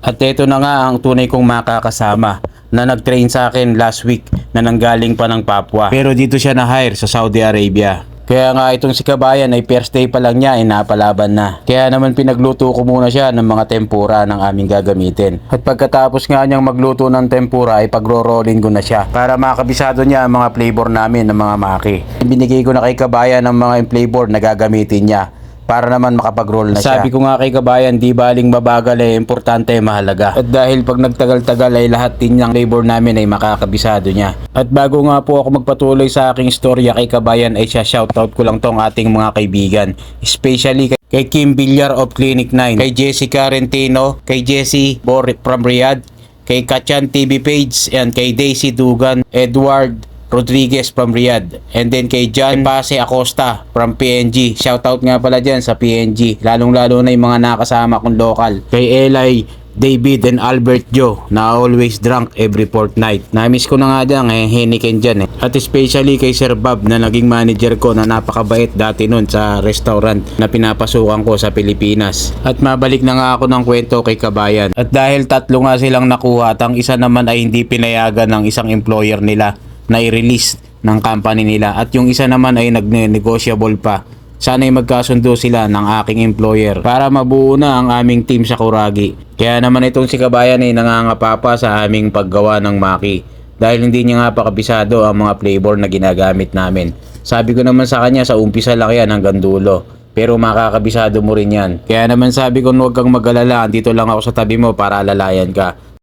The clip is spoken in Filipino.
At ito na nga ang tunay kong makakasama na nag-train sa akin last week na nanggaling pa ng Papua. Pero dito siya na-hire sa Saudi Arabia. Kaya nga itong si Kabayan ay first day pa lang niya ay napalaban na. Kaya naman pinagluto ko muna siya ng mga tempura ng aming gagamitin. At pagkatapos nga niyang magluto ng tempura ay pagro-rollin ko na siya para makabisado niya ang mga flavor namin ng mga maki. Binigay ko na kay Kabayan ang mga flavor na gagamitin niya para naman makapag-roll na siya. Sabi ko nga kay kabayan, di baling mabagal eh, importante mahalaga. At dahil pag nagtagal-tagal ay lahat din ng labor namin ay makakabisado niya. At bago nga po ako magpatuloy sa aking storya kay kabayan ay siya shoutout ko lang tong ating mga kaibigan. Especially kay kay Kim Villar of Clinic 9, kay Jessica Rentino, kay Jessie Bor from Riyadh, kay Kachan TV page, and kay Daisy Dugan, Edward Rodriguez from Riyadh. And then kay John Pase Acosta from PNG. Shoutout nga pala dyan sa PNG. Lalong-lalo na yung mga nakasama kong local. Kay Eli, David and Albert Joe na always drunk every fortnight. Namiss ko na nga dyan eh, Heniken dyan eh. At especially kay Sir Bob na naging manager ko na napakabait dati nun sa restaurant na pinapasukan ko sa Pilipinas. At mabalik na nga ako ng kwento kay Kabayan. At dahil tatlo nga silang nakuha at ang isa naman ay hindi pinayagan ng isang employer nila na i-release ng company nila at yung isa naman ay nagne-negotiable pa. Sana'y magkasundo sila ng aking employer para mabuo na ang aming team sa Kuragi. Kaya naman itong si Kabayan ay nangangapa pa sa aming paggawa ng maki dahil hindi niya nga pa kabisado ang mga flavor na ginagamit namin. Sabi ko naman sa kanya sa umpisa lang yan hanggang dulo. Pero makakabisado mo rin yan. Kaya naman sabi ko huwag kang mag-alala, dito lang ako sa tabi mo para alalayan ka.